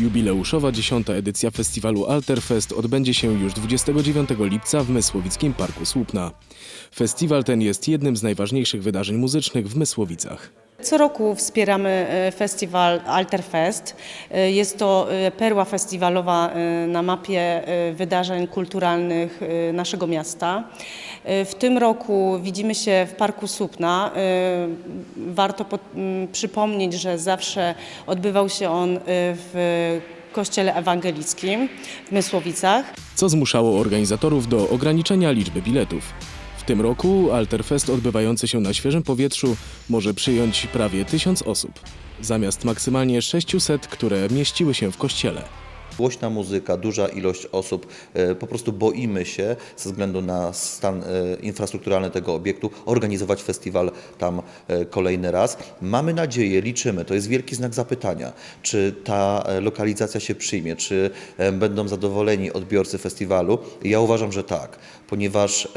Jubileuszowa dziesiąta edycja festiwalu Alterfest odbędzie się już 29 lipca w Mysłowickim Parku Słupna. Festiwal ten jest jednym z najważniejszych wydarzeń muzycznych w Mysłowicach. Co roku wspieramy e, festiwal Alterfest. E, Jest to e, perła festiwalowa na mapie wydarzeń kulturalnych naszego miasta. W tym roku widzimy się w Parku Słupna. Warto przypomnieć, że zawsze odbywał się on w Kościele Ewangelickim w Mysłowicach. co zmuszało organizatorów do ograniczenia liczby biletów. Tym roku Alterfest odbywający się na świeżym powietrzu może przyjąć prawie 1000 osób, zamiast maksymalnie 600, które mieściły się w kościele. Głośna muzyka, duża ilość osób, e, po prostu boimy się ze względu na stan e, infrastrukturalny tego obiektu organizować festiwal tam e, kolejny raz. Mamy nadzieję, liczymy, to jest wielki znak zapytania, czy ta lokalizacja się przyjmie, czy będą zadowoleni odbiorcy festiwalu. Ja uważam, że tak, ponieważ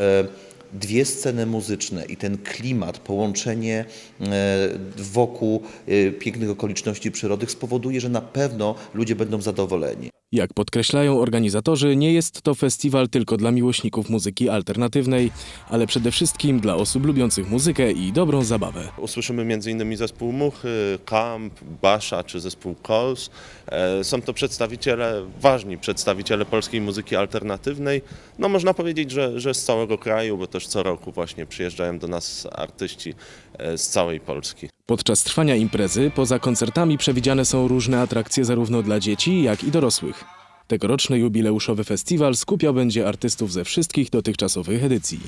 dwie sceny muzyczne i ten klimat, połączenie e, wokół e, pięknych okoliczności przyrody spowoduje, że na pewno ludzie będą zadowoleni. Jak podkreślają organizatorzy, nie jest to festiwal tylko dla miłośników muzyki alternatywnej, ale przede wszystkim dla osób lubiących muzykę i dobrą zabawę. Usłyszymy m.in. zespół Muchy, Kamp, Basza czy zespół Kols. E, Są to przedstawiciele, ważni przedstawiciele polskiej muzyki alternatywnej. No można powiedzieć, że, że z całego kraju, bo też co roku właśnie przyjeżdżają do nas artyści e, z całej Polski. Podczas trwania imprezy, poza koncertami przewidziane są różne atrakcje zarówno dla dzieci, jak i dorosłych. Tegoroczny jubileuszowy festiwal skupiał będzie artystów ze wszystkich dotychczasowych edycji.